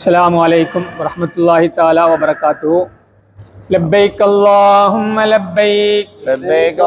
السلام عليكم ورحمة الله تعالى وبركاته. لبيك اللهم لبيك. لبيك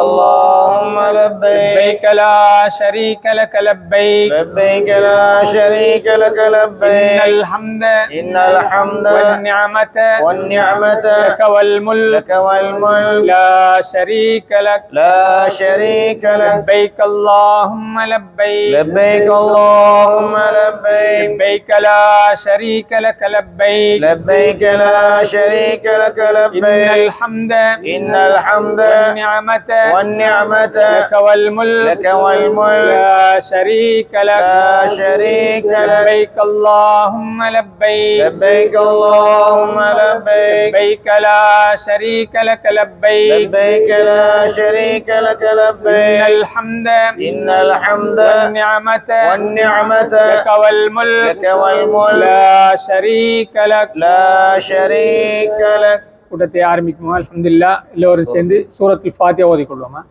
اللهم لبيك. لا شريك لك لبيك. لبيك لا شريك لك إن لبيك الحمد إن الحمد والنعمة والنعمة لك والملك لك والملك. لا شريك لك. لا شريك لك. لبيك اللهم لبيك. لبيك اللهم لبيك. لبيك لا شريك لك لبيك. لبيك لا شريك لك إن لبيك الحمد إن الحمد والنعمة والنعمة لك والملك لك والملك لا شريك لك لا شريك لك لبيك اللهم لبيك لبيك اللهم لبيك لبيك لا شريك لك لبيك لبيك لا شريك لك إن لبيك الحمد إن الحمد والنعمة والنعمة لك والملك لك والملك لا شريك لك لا شريك لك கூட்டத்தை ஆரம்பிக்குமா அல்ஹம்துலில்லா எல்லோரும் சேர்ந்து சூரத்துல் ஃபாத்தியா ஓதிக்கொள்வோமா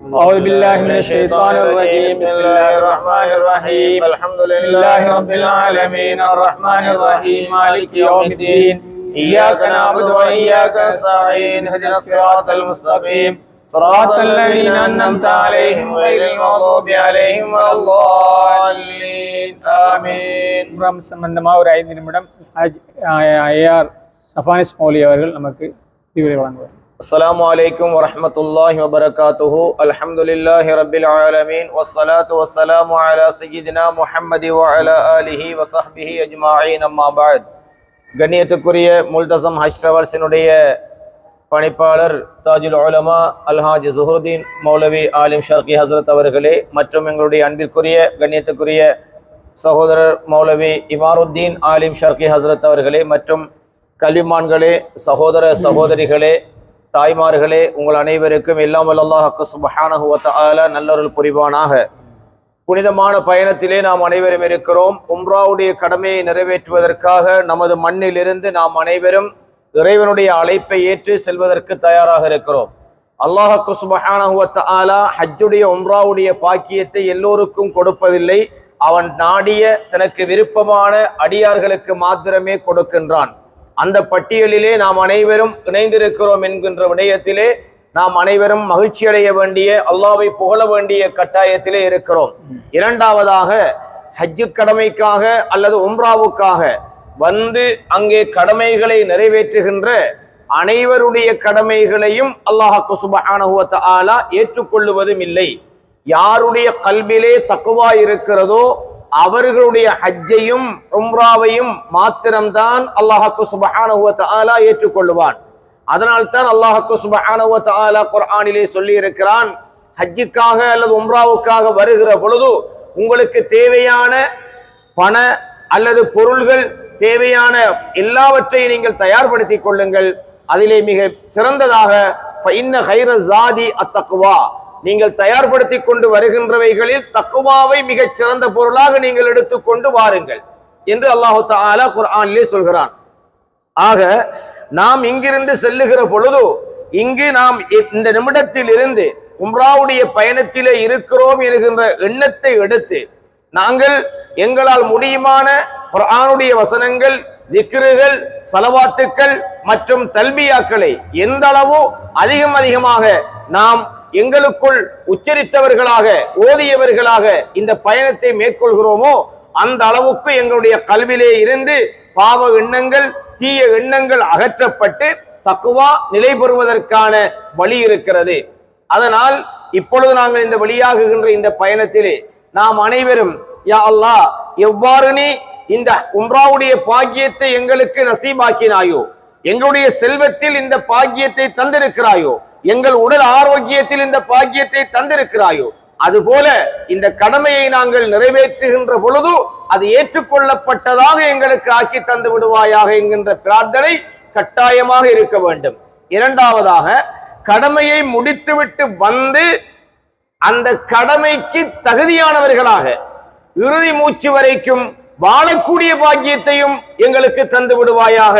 أعوذ بالله من الشيطان الرجيم بسم الله الرحمن الرحيم الحمد لله رب العالمين الرحمن الرحيم مالك يوم الدين إياك نعبد وإياك نستعين اهدنا الصراط المستقيم صراط الذين أنعمت عليهم غير المغضوب عليهم ولا الضالين آمين உம்ராம் சம்பந்தமா ஒரு ஐந்து நிமிடம் ஹாஜ் ஏஆர் சஃபானிஸ் மௌலி அவர்கள் நமக்கு விரிவுரை வழங்குவார் السلام عليكم ورحمة الله وبركاته الحمد لله رب العالمين والصلاة والسلام على سيدنا محمد وعلى آله وصحبه أجمعين أما بعد கண்ணியத்துக்குரிய முல்தசம் ஹஜ் ட்ராவல்ஸினுடைய பணிப்பாளர் தாஜுல் உலமா அல்ஹாஜ் ஜுஹருதீன் மௌலவி ஆலிம் ஷர்கி ஹசரத் அவர்களே மற்றும் எங்களுடைய அன்பிற்குரிய கண்ணியத்துக்குரிய சகோதரர் மௌலவி இமாருத்தீன் ஆலிம் ஷர்கி ஹசரத் அவர்களே மற்றும் கல்விமான்களே சகோதர சகோதரிகளே தாய்மார்களே உங்கள் அனைவருக்கும் எல்லாம் வல்லல்லாஹு சுபஹானஹு நல்லொருள் புரிவானாக. புனிதமான பயணத்திலே நாம் அனைவரும் இருக்கிறோம். உம்ராவுடைய கடமையை நிறைவேற்றுவதற்காக நமது மண்ணிலிருந்து நாம் அனைவரும் இறைவனுடைய அழைப்பை ஏற்று செல்வதற்கு தயாராக இருக்கிறோம். அல்லாஹக்கு சுபஹானஹு ஹஜ்ஜுடைய உம்ராவுடைய பாக்கியத்தை எல்லோருக்கும் கொடுப்பதில்லை. அவன் நாடிய தனக்கு விருப்பமான அடியார்களுக்கு மாத்திரமே கொடுக்கின்றான். அந்த பட்டியலிலே நாம் அனைவரும் இணைந்திருக்கிறோம் என்கின்ற விடயத்திலே நாம் அனைவரும் மகிழ்ச்சி அடைய வேண்டிய அல்லாவை புகழ வேண்டிய கட்டாயத்திலே இருக்கிறோம். இரண்டாவதாக ஹஜ்ஜு கடமைக்காக அல்லது உம்ராவுக்காக வந்து அங்கே கடமைகளை நிறைவேற்றுகின்ற அனைவருடைய கடமைகளையும் அல்லாஹாக்கு சுபஹானஹு ஆலா ஏற்றுக்கொள்ளுவதும் இல்லை. யாருடைய கல்விலே தக்குவா இருக்கிறதோ அவர்களுடைய ஹஜ்ஜையும் உம்ராவையும் மாத்திரம்தான் அல்லாஹாக்கு சுபஹானுவத் ஆலா தஆலா ஏற்றுக்கொள்ளுவான். அதனால் தான் அல்லாஹாக்கு சுபஹானுவத் ஆலா குர்ஆனிலே சொல்லி இருக்கிறான் ஹஜ்ஜுக்காக அல்லது உம்ராவுக்காக வருகிற பொழுது உங்களுக்கு தேவையான பண அல்லது பொருள்கள் தேவையான எல்லாவற்றையும் நீங்கள் தயார்படுத்திக் கொள்ளுங்கள். அதிலே மிக சிறந்ததாக இன்ன ஹைர ஜாதி அத்தக்குவா நீங்கள் தயார்படுத்தி கொண்டு வருகின்றவைகளில் தக்குவாவை மிகச் சிறந்த பொருளாக நீங்கள் எடுத்துக்கொண்டு வாருங்கள் என்று அல்லாஹு தாலா குர்ஆனிலே சொல்கிறான். ஆக நாம் இங்கிருந்து செல்லுகிற பொழுது இங்கு நாம் இந்த நிமிடத்தில் இருந்து உம்ராவுடைய பயணத்திலே இருக்கிறோம் என்கின்ற எண்ணத்தை எடுத்து நாங்கள் எங்களால் முடியுமான குர்ஆனுடைய வசனங்கள் திக்ருகள் சலவாத்துக்கள் மற்றும் தல்பியாக்களை எந்த அளவோ அதிகம் அதிகமாக நாம் எங்களுக்குள் உச்சரித்தவர்களாக ஓதியவர்களாக இந்த பயணத்தை மேற்கொள்கிறோமோ அந்த அளவுக்கு எங்களுடைய கல்விலே இருந்து பாவ எண்ணங்கள் தீய எண்ணங்கள் அகற்றப்பட்டு தக்குவா நிலை பெறுவதற்கான வழி இருக்கிறது. அதனால் இப்பொழுது நாங்கள் இந்த வழியாகுகின்ற இந்த பயணத்திலே நாம் அனைவரும் யா அல்லாஹ் எவ்வாறு நீ இந்த உம்ராவுடைய பாக்கியத்தை எங்களுக்கு நசீபாக்கினாயோ எங்களுடைய செல்வத்தில் இந்த பாக்கியத்தை தந்திருக்கிறாயோ? எங்கள் உடல் ஆரோக்கியத்தில் இந்த பாக்கியத்தை தந்திருக்கிறாயோ? அதுபோல இந்த கடமையை நாங்கள் நிறைவேற்றுகின்ற பொழுது அது ஏற்றுக்கொள்ளப்பட்டதாக எங்களுக்கு ஆக்கி தந்து விடுவாயாக என்கின்ற பிரார்த்தனை கட்டாயமாக இருக்க வேண்டும். இரண்டாவதாக கடமையை முடித்துவிட்டு வந்து அந்த கடமைக்கு தகுதியானவர்களாக இறுதி மூச்சு வரைக்கும் வாழக்கூடிய பாக்கியத்தையும் எங்களுக்கு தந்து விடுவாயாக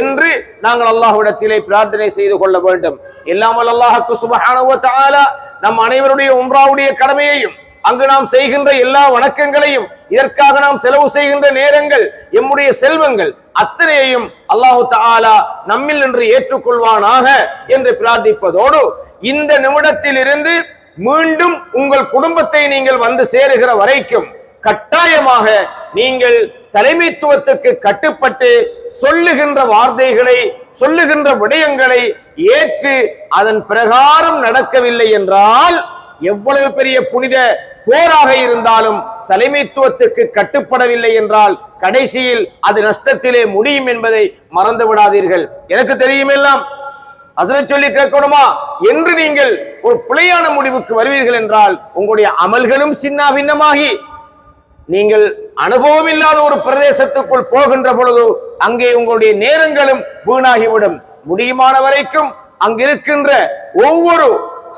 என்று நாங்கள் அல்லாஹ்விடத்திலே பிரார்த்தனை செய்து கொள்ள வேண்டும். எல்லாம் அல்லாஹுக்கு சுபஹானஹு நம் அனைவருடைய உம்ராவுடைய கடமையையும் அங்கு நாம் செய்கின்ற எல்லா வணக்கங்களையும் இதற்காக நாம் செலவு செய்கின்ற நேரங்கள் எம்முடைய செல்வங்கள் அத்தனையையும் அல்லாஹு தாலா நம்மில் நின்று ஏற்றுக்கொள்வானாக என்று பிரார்த்திப்பதோடு இந்த நிமிடத்தில் இருந்து மீண்டும் உங்கள் குடும்பத்தை நீங்கள் வந்து சேருகிற வரைக்கும் கட்டாயமாக நீங்கள் தலைமைத்துவத்துக்கு கட்டுப்பட்டு சொல்லுகின்ற வார்த்தைகளை சொல்லுகின்ற விடயங்களை ஏற்று அதன் பிரகாரம் நடக்கவில்லை என்றால் எவ்வளவு பெரிய புனித போராக இருந்தாலும் தலைமைத்துவத்துக்கு கட்டுப்படவில்லை என்றால் கடைசியில் அது நஷ்டத்திலே முடியும் என்பதை மறந்து விடாதீர்கள். எனக்கு தெரியும் எல்லாம். அதனை சொல்லி கேட்கணுமா? என்று நீங்கள் ஒரு பிழையான முடிவுக்கு வருவீர்கள் என்றால் உங்களுடைய அமல்களும் சின்ன பின்னமாகி நீங்கள் அனுபவம் இல்லாத ஒரு பிரதேசத்துக்குள் போகின்ற பொழுது அங்கே உங்களுடைய நேரங்களும் வீணாகிவிடும். முடியுமான வரைக்கும் அங்கிருக்கின்ற ஒவ்வொரு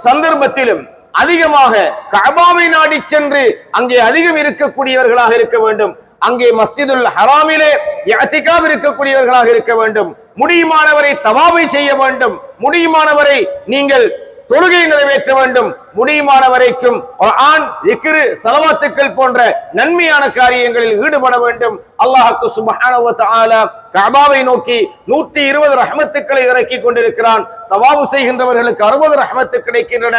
சந்தர்ப்பத்திலும் அதிகமாக கபாவை நாடி சென்று அங்கே அதிகம் இருக்கக்கூடியவர்களாக இருக்க வேண்டும். அங்கே மஸ்ஜிதுல் ஹராமிலே இஅ்திகாப் இருக்கக்கூடியவர்களாக இருக்க வேண்டும். முடியுமானவரை தவாவை செய்ய வேண்டும். முடியுமானவரை நீங்கள் தொழுகை நிறைவேற்ற வேண்டும். முடியுமான வரைக்கும் குர்ஆன் சலவாத்துக்கள் போன்ற நன்மையான காரியங்களில் ஈடுபட வேண்டும். அல்லாஹுக்கு சுப்ஹானஹு வ நோக்கி 120 இருபது ரஹமத்துக்களை இறக்கி கொண்டிருக்கிறான். தவாபு செய்கின்றவர்களுக்கு அறுபது ரஹமத்து கிடைக்கின்றன.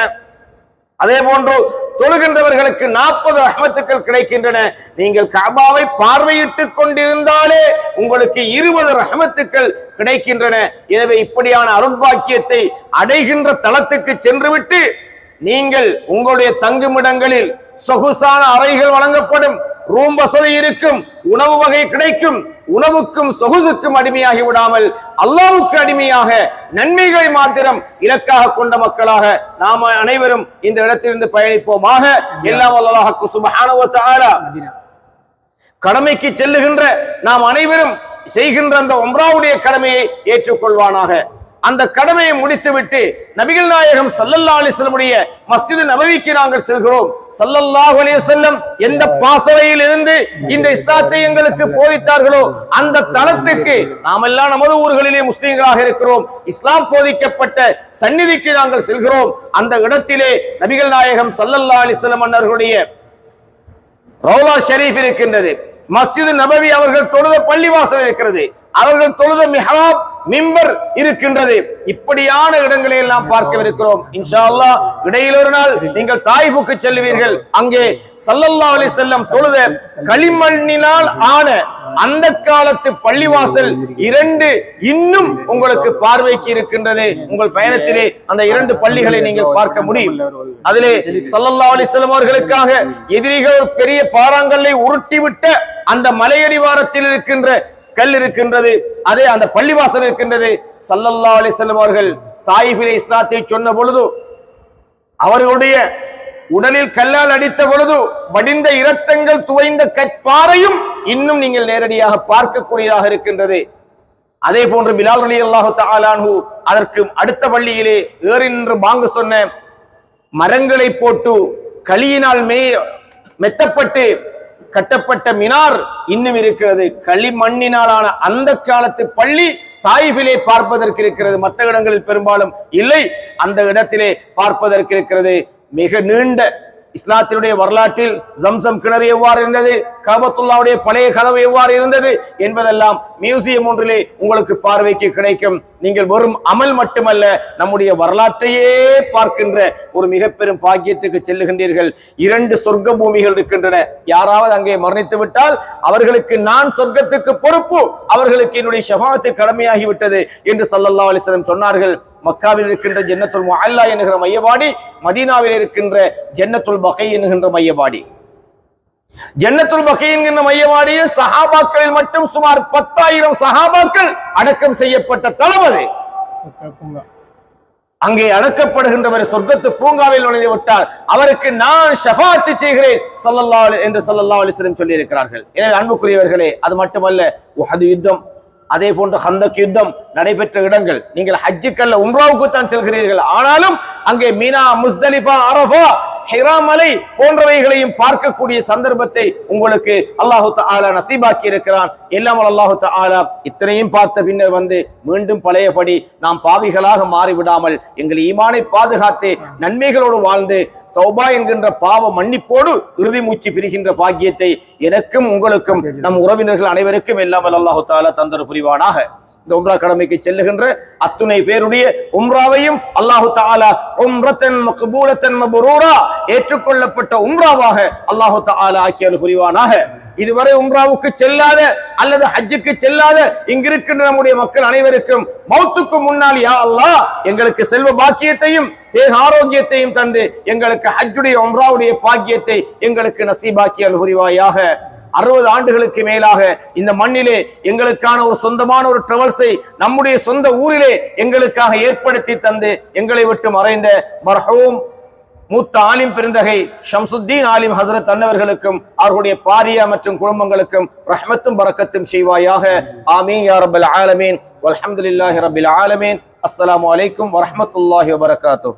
அதே போன்று தொழுகின்றவர்களுக்கு நாற்பது ரஹமத்துக்கள் கிடைக்கின்றன. நீங்கள் கபாவை பார்வையிட்டுக் கொண்டிருந்தாலே உங்களுக்கு இருபது ரஹமத்துக்கள் கிடைக்கின்றன. எனவே இப்படியான அருட்பாக்கியத்தை அடைகின்ற தளத்துக்கு சென்றுவிட்டு நீங்கள் உங்களுடைய தங்குமிடங்களில் சொகுசான அறைகள் வழங்கப்படும் ரூம் வசதி இருக்கும் உணவு வகை கிடைக்கும் உணவுக்கும் சொகுசுக்கும் அடிமையாகி விடாமல் அல்லாவுக்கு அடிமையாக நன்மைகளை மாத்திரம் இலக்காக கொண்ட மக்களாக நாம அனைவரும் இந்த இடத்திலிருந்து பயணிப்போமாக. எல்லாம் அல்லாஹ்க்கு சுப்ஹானஹு கடமைக்கு செல்லுகின்ற நாம் அனைவரும் செய்கின்ற அந்த ஒம்ராவுடைய கடமையை ஏற்றுக்கொள்வானாக. அந்த கடமையை முடித்துவிட்டு நபிகள் நாயகம் சல்லல்லா அலிசல்லமுடைய மஸ்ஜிது நபவிக்கு நாங்கள் செல்கிறோம். சல்லல்லாஹு அலைஹி எந்த பாசறையில் இருந்து இந்த இஸ்லாத்தை எங்களுக்கு போதித்தார்களோ அந்த தளத்துக்கு நாம் எல்லாம் நமது ஊர்களிலே முஸ்லீம்களாக இருக்கிறோம். இஸ்லாம் போதிக்கப்பட்ட சந்நிதிக்கு நாங்கள் செல்கிறோம். அந்த இடத்திலே நபிகள் நாயகம் சல்லல்லா அலிசல்லம் அன்னர்களுடைய ரவுலா ஷெரீஃப் இருக்கின்றது. மஸ்ஜிது நபவி அவர்கள் தொழுத பள்ளிவாசல் இருக்கிறது. அவர்கள் தொழுத மிஹராப் மிம்பர் இருக்கின்றது. இப்படியான இடங்களை எல்லாம் பார்க்கவிருக்கிறோம். இன்ஷா அல்லாஹ் இடையில் ஒரு நாள் நீங்கள் தாய்புக்கு செல்லுவீர்கள். அங்கே சல்லல்லா அலி செல்லம் தொழுத களிமண்ணினால் ஆன அந்த காலத்து பள்ளிவாசல் இரண்டு இன்னும் உங்களுக்கு பார்வைக்கு இருக்கின்றது. உங்கள் பயணத்திலே அந்த இரண்டு பள்ளிகளை நீங்கள் பார்க்க முடியும். அதிலே சல்லல்லா அலைஹி அவர்களுக்காக எதிரிகள் பெரிய பாறாங்கல்லை உருட்டிவிட்ட அந்த மலையடிவாரத்தில் இருக்கின்ற கல் இருக்கின்றது அதே அந்த பள்ளிவாசல் இருக்கின்றது. சல்லல்லா அலி வஸல்லம் அவர்கள் தாயிஃபிலே இஸ்லாத்தை சொன்ன பொழுது அவர்களுடைய உடலில் கல்லால் அடித்த பொழுது வடிந்த இரத்தங்கள் துவைந்த கற்பாறையும் இன்னும் நீங்கள் நேரடியாக பார்க்கக்கூடியதாக இருக்கின்றது. அதே போன்று பிலால் அலி அல்லாஹு தஆலான்ஹு அதற்கு அடுத்த பள்ளியிலே ஏறி நின்று பாங்கு சொன்ன மரங்களை போட்டு களியினால் மே மெத்தப்பட்டு கட்டப்பட்ட மினார் இன்னும் இருக்கிறது. களிமண்ணினாலான அந்த காலத்து பள்ளி தாய்விலே பார்ப்பதற்கு இருக்கிறது. மற்ற இடங்களில் பெரும்பாலும் இல்லை. அந்த இடத்திலே பார்ப்பதற்கு இருக்கிறது. மிக நீண்ட இஸ்லாத்தினுடைய வரலாற்றில் ஜம்சம் கிணறு எவ்வாறு இருந்தது? கபத்துல்லாவுடைய பழைய கதவு எவ்வாறு இருந்தது? என்பதெல்லாம் மியூசியம் ஒன்றிலே உங்களுக்கு பார்வைக்கு கிடைக்கும். நீங்கள் வெறும் அமல் மட்டுமல்ல நம்முடைய வரலாற்றையே பார்க்கின்ற ஒரு மிக பெரும் பாக்கியத்துக்கு செல்லுகின்றீர்கள். இரண்டு சொர்க்க பூமிகள் இருக்கின்றன. யாராவது அங்கே மரணித்து விட்டால் அவர்களுக்கு நான் சொர்க்கத்துக்கு பொறுப்பு அவர்களுக்கு என்னுடைய ஷபாத்து கடமையாகிவிட்டது என்று சல்லல்லா அலிஸ்லம் சொன்னார்கள். மக்காவில் இருக்கின்ற ஜன்னத்துல் அல்லா என்கிற மையபாடி மதீனாவில் இருக்கின்ற ஜன்னத்துல் பகை என்கின்ற மையபாடி ஜன்னத்துல் பகையின் என்ற மையமாடியில் சஹாபாக்களில் மட்டும் சுமார் பத்தாயிரம் சஹாபாக்கள் அடக்கம் செய்யப்பட்ட தளபதி. பூங்கா. அங்கே அடக்கப்படுகின்றவர் சொர்க்கத்து பூங்காவில் நுழைந்து விட்டார். அவருக்கு நான் ஷபாத்து செய்கிறேன் சல்லல்லா என்று சல்லல்லா அலிஸ்லம் சொல்லி இருக்கிறார்கள் எனவே அன்புக்குரியவர்களே அது மட்டுமல்ல உஹது யுத்தம் அதே போன்ற ஹந்தக் யுத்தம் நடைபெற்ற இடங்கள். நீங்கள் ஹஜ்ஜுக்கல்ல உம்ராவுக்கு தான் செல்கிறீர்கள். ஆனாலும் அங்கே மீனா முஸ்தலிபா அரபா ஹிராமலை போன்றவைகளையும் பார்க்கக்கூடிய சந்தர்ப்பத்தை உங்களுக்கு அல்லாஹு தஆலா நசீபாக்கி இருக்கிறான். எல்லாம் அல்லாஹு தஆலா இத்தனையும் பார்த்த பின்னர் வந்து மீண்டும் பழையபடி நாம் பாவிகளாக மாறிவிடாமல் எங்கள் ஈமானை பாதுகாத்து நன்மைகளோடு வாழ்ந்து தௌபா என்கின்ற பாவ மன்னிப்போடு இறுதி மூச்சு பிரிகின்ற பாக்கியத்தை எனக்கும் உங்களுக்கும் நம் உறவினர்கள் அனைவருக்கும் எல்லாம் அல்லாஹு தாலா தந்தர் புரிவானாக. இந்த உம்ரா கடமைக்கு செல்லுகின்ற அத்துணை பேருடைய உம்ராவையும் அல்லாஹு தாலா உம்ரத்தன் மக்பூலத்தன் மபுரூரா ஏற்றுக்கொள்ளப்பட்ட உம்ராவாக அல்லாஹு தாலா ஆக்கியல் புரிவானாக. இதுவரை உம்ராவுக்கு செல்லாத அல்லது ஹஜ்ஜுக்கு செல்லாத இங்கிருக்கின்ற நம்முடைய மக்கள் அனைவருக்கும் மௌத்துக்கு முன்னால் யா அல்லாஹ் எங்களுக்கு செல்வ பாக்கியத்தையும் தேக ஆரோக்கியத்தையும் தந்து எங்களுக்கு ஹஜ்ஜுடைய உம்ராவுடைய பாக்கியத்தை எங்களுக்கு நசீபாக்கியல் புரிவாயாக. அறுபது ஆண்டுகளுக்கு மேலாக இந்த மண்ணிலே எங்களுக்கான ஒரு சொந்தமான ஒரு டிரவல்ஸை நம்முடைய சொந்த ஊரிலே எங்களுக்காக ஏற்படுத்தி தந்து எங்களை விட்டு மறைந்த மர்ஹூம் மூத்த ஆலிம் பெருந்தகை ஷம்சுத்தீன் ஆலிம் ஹசரத் அன்னவர்களுக்கும் அவர்களுடைய பாரியா மற்றும் குடும்பங்களுக்கும் ரஹமத்தும் பறக்கத்தும் செய்வாயாக. ஆமீன் யா ரப்பல் ஆலமீன். அலமதுல்லாஹி ரபில் ஆலமீன். அஸ்லாம் அலைக்கும் வரமத்துல்லாஹி வபரகாத்துஹ்.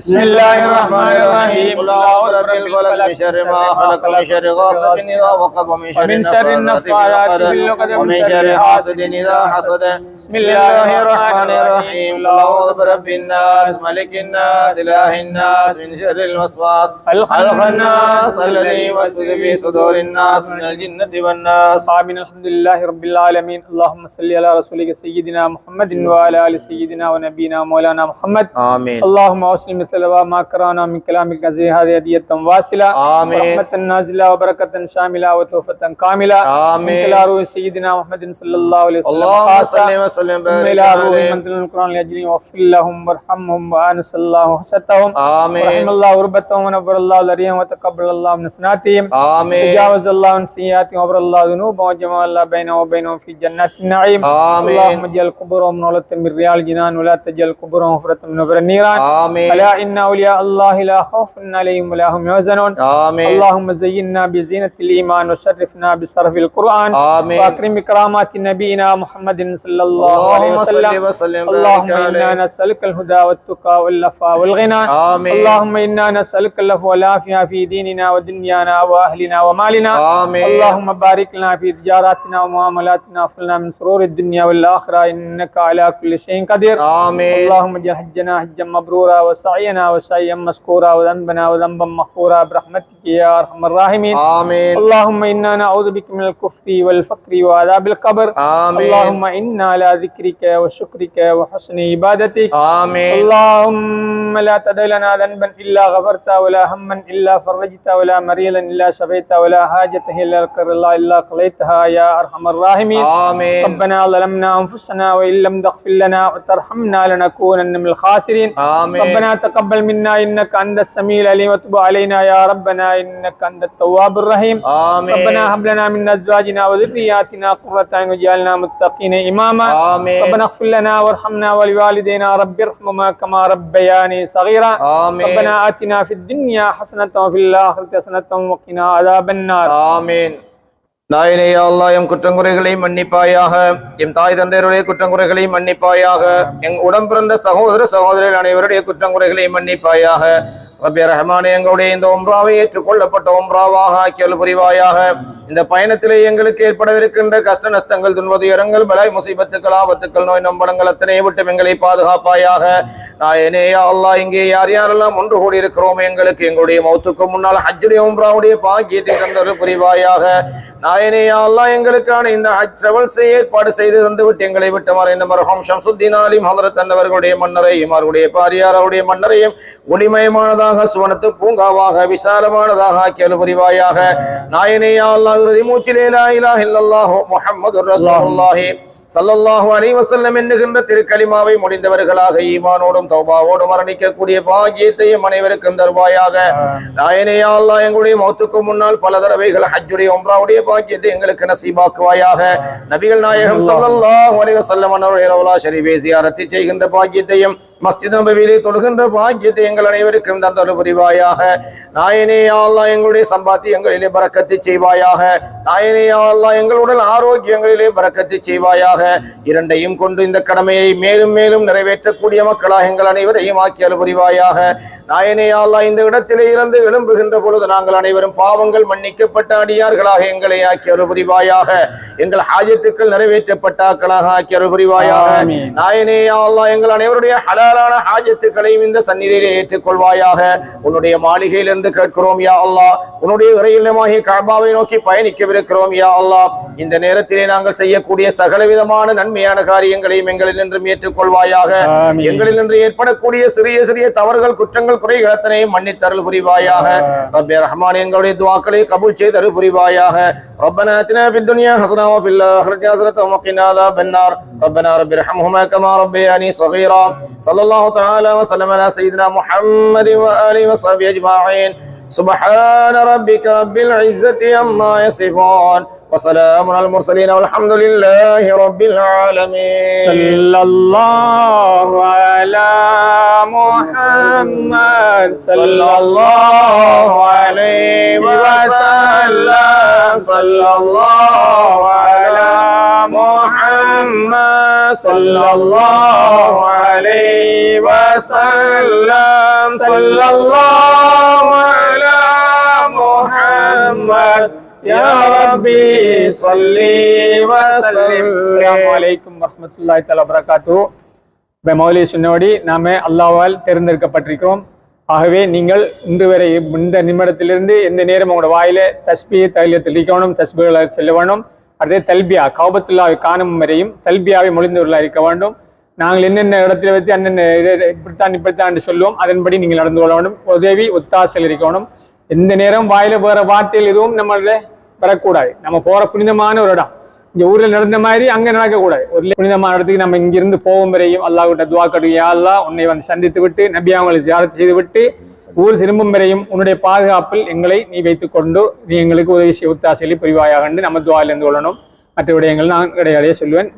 بسم الله الرحمن الرحيم. قل أعوذ برب الفلق من شر ما خلق من شر غاسق إذا وقب ومن شر النفاثات في العقد ومن شر حاسد إذا حسد. بسم الله الرحمن الرحيم. أعوذ برب الناس ملك الناس إله الناس من شر الوسواس. الخناس الذي يوسوس في صدور الناس من الجنة والناس. أصحابنا الحمد لله رب العالمين. اللهم صل على رسولك سيدنا محمد وعلى آل سيدنا ونبينا مولانا محمد. آمين. اللهم وصل ما قرانا من كلامك زي هذه هدية واصلة. آمين. ورحمة نازلة وبركة شاملة وتوفة كاملة. آمين. من إلى روح سيدنا محمد صلى الله عليه وسلم اللهم. صل وسلم وبارك عليه من القرآن لأجلهم واغفر لهم وارحمهم وأنس الله حسدهم آمين. ورحم الله غربتهم ونبر الله ذريهم وتقبل الله من حسناتهم آمين. تجاوز الله عن سيئاتهم وغفر الله ذنوبهم وجمع الله بينهم وبينهم في جنات النعيم. آمين. اللهم اجعل قبورهم نولة من ريال الجنان ولا تجعل قبورهم حفرة من نبر النيران. آمين. ألا إن أولياء الله لا خوف عليهم ولا هم يحزنون. آمين. اللهم زينا بزينة الإيمان وشرفنا بصرف القرآن. آمين. وأكرم كرامات نبينا محمد صلى الله عليه اللهم صل وسلم وسلم اللهم إنا نسألك الهدى والتقى واللفا والغنى. آمين. اللهم إنا نسألك اللف والعافية في ديننا ودنيانا وأهلنا ومالنا. آمين. اللهم بارك لنا في تجاراتنا ومعاملاتنا وفلنا من سرور الدنيا والآخرة إنك على كل شيء قدير. آمين. اللهم اجعل حجنا حجا مبرورا وسعينا وسعيا مشكورا وذنبنا وذنبا مغفورا برحمتك يا أرحم الراحمين. آمين. اللهم إنا نعوذ بك من الكفر والفقر وعذاب القبر. آمين. اللهم إنا على ذكرك وشكرك وحسن عبادتك. آمين. اللهم لا تدع لنا ذنبا إلا غفرته ولا هما إلا فرجته ولا مريضا إلا شفيته ولا حاجة إلا لك الله إلا قضيتها يا أرحم الراحمين. آمين. ربنا ظلمنا أنفسنا وإن لم تغفر لنا وترحمنا لنكونن من الخاسرين. آمين. ربنا تقبل منا إنك أنت السميع العليم. وتب علينا يا ربنا إنك أنت التواب الرحيم. آمين. ربنا هب لنا من أزواجنا وذرياتنا قرة أعين واجعلنا متقين إماما. آمين. ربنا اغفر لنا وارحمنا ولوالدينا. رب ارحمهما كما ربياني صغيرا. آمين. ربنا آتنا في الدنيا حسنة وفي الآخرة حسنة وقنا عذاب النار. آمين. நாயனே அல்லா எம் குற்றங்குறைகளை மன்னிப்பாயாக. எம் தாய் தந்தையருடைய குற்றங்குறைகளை மன்னிப்பாயாக. எங் உடம்பிறந்த சகோதர சகோதரர் அனைவருடைய குற்றங்குறைகளை மன்னிப்பாயாக. ரப்பி ரஹமானே எங்களுடைய இந்த ஒம்ராவை ஏற்றுக்கொள்ளப்பட்ட ஒம்ராவாக ஆக்கியல் புரிவாயாக. இந்த பயணத்திலே எங்களுக்கு ஏற்படவிருக்கின்ற கஷ்ட நஷ்டங்கள் துன்பதுயரங்கள் பலாய் முசீபத்துக்கள் ஆபத்துக்கள் நோய் நம்பனங்கள் அத்தனை விட்டு எங்களை பாதுகாப்பாயாக. நான் யா அல்லாஹ் இங்கே யார் யாரெல்லாம் ஒன்று கூடி இருக்கிறோம் எங்களுக்கு எங்களுடைய மௌத்துக்கு முன்னால் ஹஜ்ஜுடைய ஒம்ராவுடைய பாக்கியத்தை தந்தது புரிவாயாக. நாயனேயா அல்லா அல்லாஹ் எங்களுக்கான இந்த ஹஜ் ட்ரவல்ஸை ஏற்பாடு செய்து தந்துவிட்டு எங்களை விட்டு மறைந்த மரஹம் ஷம்சுத்தீன் அலிம் ஹதரத் அன்னவர்களுடைய மன்னரையும் அவர்களுடைய பாரியார் அவருடைய மன்னரையும் ஒளிமயமானதாக சுவனத்து பூங்காவாக விசாலமானதாக ஆக்கியல் புரிவாயாக நாயனே அல்லாஹ் இறுதி மூச்சிலே இல்லல்லாஹு ரசூலுல்லாஹி. சல்லல்லாஹு அலைஹி வஸல்லம் என்னுகின்ற திருக்கலிமாவை முடிந்தவர்களாக ஈமானோடும் தௌபாவோடும் மரணிக்கக்கூடிய பாக்கியத்தையும் அனைவருக்கும் தருவாயாக. நாயனே யா அல்லாஹ் எங்களுடைய மௌத்துக்கு முன்னால் பல தடவைகள் ஹஜ்ஜுடைய உம்ராவுடைய பாக்கியத்தை எங்களுக்கு நசீபாக்குவாயாக. நபிகள் நாயகம் ஸல்லல்லாஹு அலைஹி வஸல்லம் அவருடைய ரவுலா ஷரீஃபை ஜியாரத்தை செய்கின்ற பாக்கியத்தையும் மஸ்ஜித் நபவியிலே தொழுகின்ற பாக்கியத்தை எங்கள் அனைவருக்கும் தந்தரு புரிவாயாக. நாயனே யா அல்லாஹ் எங்களுடைய சம்பாத்தியங்களிலே பரக்கத்து செய்வாயாக. நாயனே யா அல்லாஹ் எங்களுடன் ஆரோக்கியங்களிலே பரக்கத்து செய்வாயாக. இரண்டையும் கொண்டு இந்த கடமையை மேலும் மேலும் நிறைவேற்றக்கூடிய மக்களாக எங்கள் அனைவரையும் ஆக்கி அலுபுரிவாயாக நாயனே இந்த இடத்திலே இருந்து எழும்புகின்ற பொழுது நாங்கள் அனைவரும் பாவங்கள் மன்னிக்கப்பட்ட அடியார்களாக எங்களை ஆக்கி அலுபுரிவாயாக எங்கள் ஹாஜத்துக்கள் நிறைவேற்றப்பட்டாக்களாக ஆக்கி அலுபுரிவாயாக. நாயனே எங்கள் அனைவருடைய ஹலாலான ஹாஜத்துக்களையும் இந்த சந்நிதியிலே ஏற்றுக்கொள்வாயாக. உன்னுடைய மாளிகையிலிருந்து கேட்கிறோம் யா அல்லாஹ். உன்னுடைய இறையில்லமாகிய காபாவை நோக்கி பயணிக்கவிருக்கிறோம் யா அல்லாஹ். இந்த நேரத்திலே நாங்கள் செய்யக்கூடிய சகல விதமான நன்மையான காரியங்களையும் எங்களில் நின்றும் ஏற்றுக்கொள்வாயாக ஆமீன். எங்களில் நின்று ஏற்படக்கூடிய சிறிய சிறிய தவறுகள் குற்றங்கள் குறைகள் அத்தனையும் மன்னித்தருள் புரிவாயாக ரப்பே ரஹ்மான் எங்களுடைய துவாக்களை கபூல் செய்தருள் புரிவாயாக ربنا اتنا في الدنيا حسنه وفي الاخره حسنه وقنا عذاب النار ربنا رب ارحمهما كما ربياني صغيرا صلى الله تعالى وسلم على سيدنا محمد واله وصحبه اجمعين سبحان ربك رب العزه عما يصفون وسلام على المرسلين والحمد لله رب العالمين. صلى الله على محمد. صلى الله عليه وسلم. صلى الله على محمد. صلى الله عليه وسلم. صلى الله على محمد. மௌலி சொன்னோடி நாம அல்லாவால் தேர்ந்தெடுக்கப்பட்டிருக்கிறோம் ஆகவே நீங்கள் இன்று வரை இந்த நிமிடத்திலிருந்து எந்த நேரம் உங்களோட வாயில தஸ்பியை தகலியை தெளிக்கணும் தஸ்பிகளை செல்ல வேணும். அதே தல்பியா காபத்துல்லாவை காணும் வரையும் தல்பியாவை மொழிந்தவர்களாக இருக்க வேண்டும். நாங்கள் என்னென்ன இடத்துல வைத்து அந்தந்த இப்படித்தான் இப்படித்தான் சொல்லுவோம். அதன்படி நீங்கள் நடந்து கொள்ள வேண்டும். உதவி ஒத்தாசல் இருக்கணும் எந்த நேரம் வாயில வேற வார்த்தைகள் எதுவும் நம்மள வரக்கூடாது. நம்ம போற புனிதமான ஒரு இடம். இங்க ஊர்ல நடந்த மாதிரி அங்க நடக்கக்கூடாது. ஒரு புனிதமான இடத்துக்கு நம்ம இங்கிருந்து போகும் வரையும் அல்லாஹ்கிட்ட துவா கட்டு அல்லா அல்லாஹ் உன்னை வந்து சந்தித்து விட்டு நபி அவங்களை ஜியாரத்து செய்து விட்டு ஊர் திரும்பும் வரையும் உன்னுடைய பாதுகாப்பில் எங்களை நீ வைத்துக் கொண்டு நீ எங்களுக்கு உதவி செய்ய ஒத்தாசலி புரிவாயாக. நம்ம துவாயிலிருந்து கொள்ளணும். மற்ற விடயங்கள் நான் இடையிடையே சொல்லுவேன்.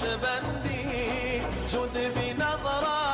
شبندي جود بنظرة